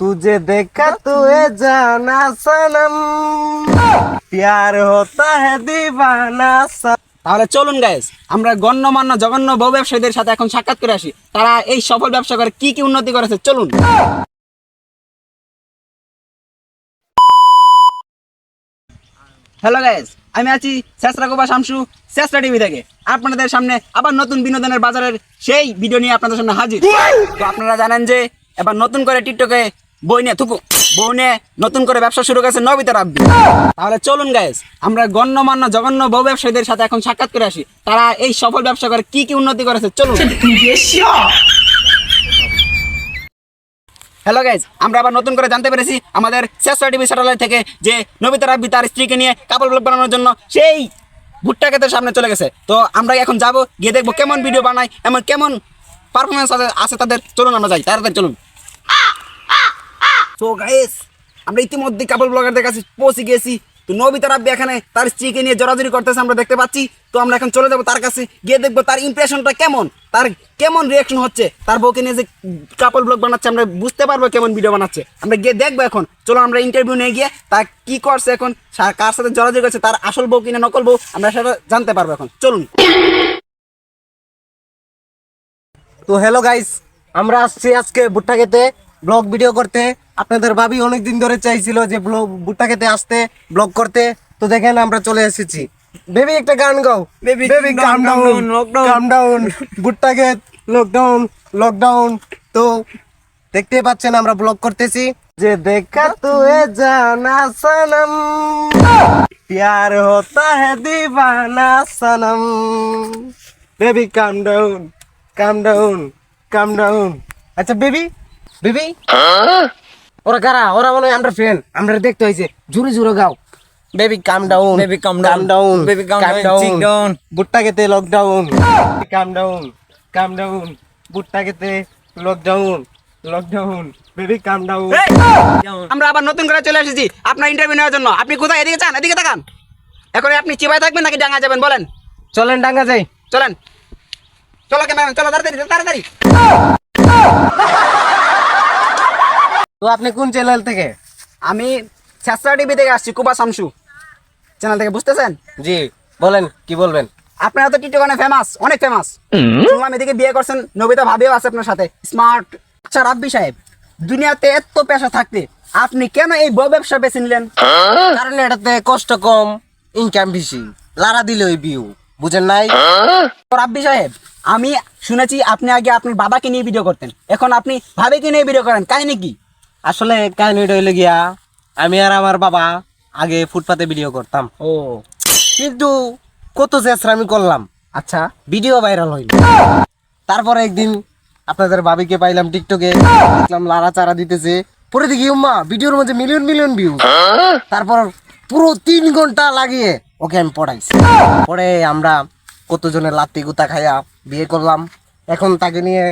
तुझे देखा तुए जाना सनम प्यार होता है दीवाना सा তাহলে চলুন গাইস আমরা গণ্যমান্য জঘন্য বউ ব্যবসায়ীদের সাথে এখন সাক্ষাৎ করে আসি তারা এই সফল ব্যবসা করে কি কি উন্নতি করেছে চলুন হ্যালো গাইস আমি আছি শেষরা গোবা শামসু শেষরা টিভি থেকে আপনাদের সামনে আবার নতুন বিনোদনের বাজারের সেই ভিডিও নিয়ে আপনাদের সামনে হাজির তো আপনারা জানেন যে এবার নতুন করে টিকটকে বই নিয়ে থুকু বই নিয়ে নতুন করে ব্যবসা শুরু করেছে নবিতা রাব্বি। তাহলে চলুন আমরা গণ্যমান্য বউ ব্যবসায়ীদের সাথে এখন সাক্ষাৎ করে আসি। তারা এই সফল ব্যবসা করে কি কি উন্নতি করেছে, চলুন। হ্যালো গাইজ আমরা আবার নতুন করে জানতে পেরেছি আমাদের টিভি স্যাটেলাইট থেকে যে নবিতা রাব্বি তার স্ত্রীকে নিয়ে কাপড় ব্লগ বানানোর জন্য সেই ভুট্টা ক্ষেতের সামনে চলে গেছে। তো আমরা এখন যাব, গিয়ে দেখব কেমন ভিডিও বানায়, এমন কেমন পারফরমেন্স আছে তাদের। চলুন, আমরা যাই, তাড়াতাড়ি চলুন। তো গাইস আমরা ইতিমধ্যে কাপড় ব্লগারদের কাছে পৌঁছে গিয়েছি। তো নবিতা রাব্বি এখানে তার স্ত্রীকে নিয়ে জড়াজড়ি করতেছে, আমরা দেখতে পাচ্ছি। তো আমরা এখন চলে যাব তার কাছে, গিয়ে দেখব তার ইমপ্রেশনটা কেমন, তার কেমন রিয়াকশন হচ্ছে। তার বউকে নিয়ে যে কাপড় ব্লগ বানাচ্ছে, আমরা বুঝতে পারব কেমন ভিডিও বানাচ্ছে। আমরা গিয়ে দেখব এখন। চলো আমরা ইন্টারভিউ নিয়ে গিয়ে তার কি করছে এখন কার সাথে জড়াজড়ি করছে, তার আসল বউ কিনা নকল বউ, আমরা সেটা জানতে পারব এখন। চলুন। তো হ্যালো গাইস আমরা আসছি আজকে ভুট্টা খেতে। ব্লগ ভিডিও করতে আপনাদের ভাবি অনেক দিন ধরে চাইছিল যে ব্লগ ভুট্টা খেতে আসতে ব্লগ করতে তো দেখেন আমরা চলে এসেছি বেবি একটা গান গাও baby baby come down come down ভুট্টা খেত লকডাউন লকডাউন তো দেখতে পাচ্ছেন আমরা ব্লগ করতেছি যে দেখা তুয়ে জানা সনম प्यार होता है दीवाना सनम baby come down come down come down আচ্ছা বেবি বেবি? ওরা কারা? ওরা হয় আমরা ফ্রেন্ড আমরা দেখতে হয়েছে। জুড়ে জুড়ে গাও। Baby calm down calm calm down. Down baby calm down down. বুট্টা খেতে lockdown calm down calm down বুট্টা খেতে lockdown lockdown baby calm down আমরা আবার নতুন করে চলে এসেছি আপনার ইন্টারভিউ নেওয়ার জন্য। আপনি কোথায়? এদিকে চান এদিকে তাকান। এখন আপনি চিবাই থাকবেন নাকি ডাঙা যাবেন? বলেন। চলেন ডাঙ্গা যাই। চলেন। চলো ক্যামেরা চলো তাড়াতাড়ি তাড়াতাড়ি। তো আপনি কোন চ্যানেল থেকে? আমি শেষরা টিভি থেকে আসছি কুবা শামসু। চ্যানেল থেকে বুঝতেছেন? জি বলেন কি বলবেন? আপনারা তো টিকটক অনেক ফেমাস অনেক ফেমাস শুনলাম এদিকে বিয়ে করছেন নবিতা ভাবিও আছে আপনার সাথে। স্মার্ট আচ্ছা রাব্বি সাহেব দুনিয়াতে এত পেশা থাকতে আপনি কেন এই বউ ব্যবসা বেছে নিলেন? কারণ এটাতে কষ্ট কম ইনকাম বেশি লারা দিলে ওই ভিউ বুঝেন নাই? তো রাব্বি সাহেব আমি শুনেছি আপনি আগে আপনার বাবাকে নিয়ে ভিডিও করতেন। এখন আপনি ভাবিকে নিয়ে ভিডিও করেন কাহিনী কি? আসলে কাহিনীটা হইলে গিয়া আমি আর আমার বাবা আগে ফুটপাতে ভিডিও করতাম। ও। কিন্তু কত চেষ্টা আমি করলাম আচ্ছা। ভিডিও ভাইরাল হইল। তারপরে একদিন আপনাদের বাবিকে পাইলাম টিকটকে দেখলাম লারা চারা দিতেছে। পরে দেখি উম্মা ভিডিওর মধ্যে মিলিয়ন মিলিয়ন ভিউ তারপর পুরো তিন ঘণ্টা লাগিয়ে ওকে আমি পড়াইছি। পরে আমরা কতজনের লাত্তি গুতা খাইয়া বিয়ে করলাম। এখন তাকে নিয়ে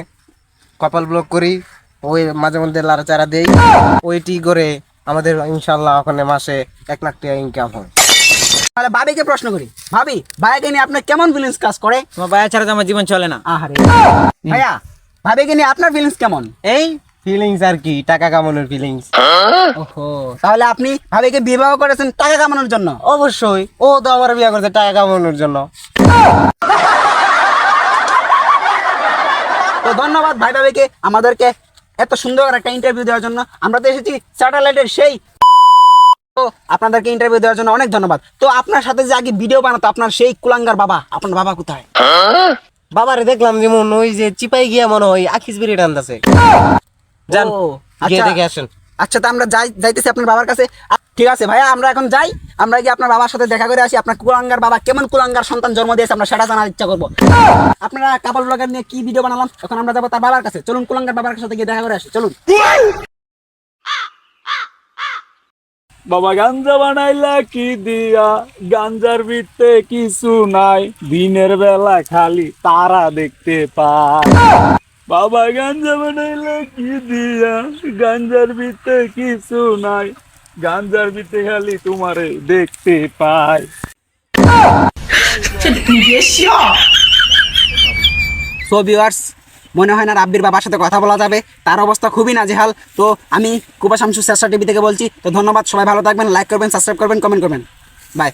কপাল ব্লক করি। ওই মাঝে মধ্যে লাড়াচাড়া দেই। ওইটি করে আমাদের ইনশাল্লাহ ওখানে মাসে এক লাখ টাকা ইনকাম হয়। তাহলে ভাবিকে প্রশ্ন করি। ভাবি ভাইকে নিয়ে আপনার কেমন ফিলিংস কাজ করে? তোমার ভাইয়া ছাড়া তো আমার জীবন চলে না। আহারে। ভাইয়া ভাবিকে নিয়ে আপনার ফিলিংস কেমন? এই? ফিলিংস আর কি? টাকা কামানোর ফিলিংস ওহো তাহলে আপনি ভাবিকে বিবাহ করেছেন টাকা কামানোর জন্য? অবশ্যই। ও তো আমার বিয়ে করছে টাকা কামানোর জন্য। তো ধন্যবাদ ভাই ভাবিকে। আমাদেরকে এত সুন্দর একটা ইন্টারভিউ দেওয়ার জন্য আমরা তো এসেছি স্যাটেলাইটের সেই তো আপনাদেরকে ইন্টারভিউ দেওয়ার জন্য অনেক ধন্যবাদ। তো আপনার সাথে যে আগে ভিডিও বানাতো আপনার সেই কুলাঙ্গার বাবা আপনার বাবা কোথায়? বাবারে দেখলাম যেমন ওই যে চিপাই গিয়া মনে হয় আখিস বিড়ি টানতেছে যান ও, গিয়ে আচ্ছা। দেখে আসেন। আচ্ছা তো আমরা যাই যাইতেছি আপনার বাবার কাছে। ঠিক আছে ভাইয়া, আমরা এখন যাই। আমরা গিয়ে আপনার বাবার সাথে দেখা করে আসি। আপনার কুলাঙ্গার বাবা কেমন কুলাঙ্গার সন্তান জন্ম দিয়েছে, আমরা সেটা জানার ইচ্ছা করব। আপনারা কাপড় ব্লগার নিয়ে কি ভিডিও বানালাম? এখন আমরা যাব তার বাবার কাছে। চলুন কুলাঙ্গার বাবার সাথে গিয়ে দেখা করে আসি। চলুন। বাবা গাঞ্জা বানাইলা কি দিয়া? গাঞ্জার ভিতরে কিছু নাই। দিনের বেলা খালি তারা দেখতে পায়। বাবা গাঞ্জা বানাইলা কি দিয়া? গাঞ্জার ভিতরে কিছু নাই। গাঞ্জার ভিতরে খালি তোমারে দেখতে পাই। সো ভিউয়ার্স মনে হয় না রাব্বির বাবার সাথে কথা বলা যাবে। তার অবস্থা খুবই নাজেহাল। তো আমি কুবা শামসু চেষ্টা টিভি থেকে বলছি তো ধন্যবাদ সবাই ভালো থাকবেন লাইক করবেন সাবস্ক্রাইব করবেন কমেন্ট করবেন। বাই